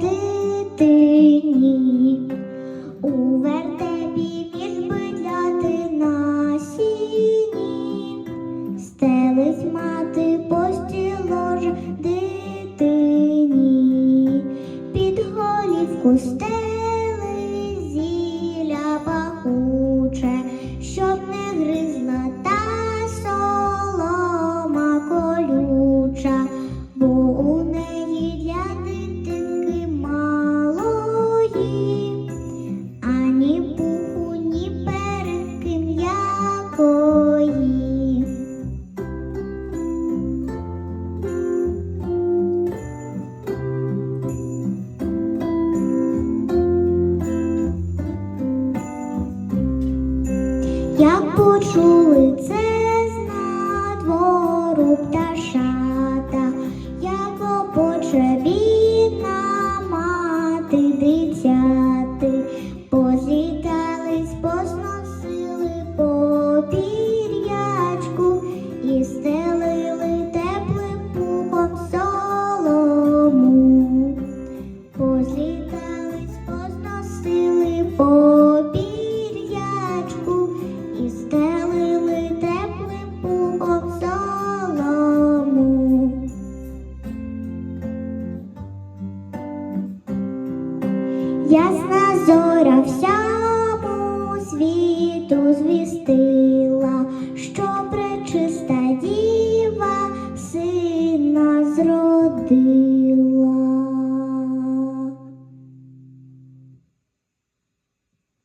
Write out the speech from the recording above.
дитині, у вертепі пізбитляти на сіні, стелить мати. Як почули це з надвору пташата, як опоче бідна мати дитяти, позлітались, позносили по пір'ячку і стелили теплим пухом солому. Позлітались, позносили по Ясна зоря всьому світу звістила, що пречиста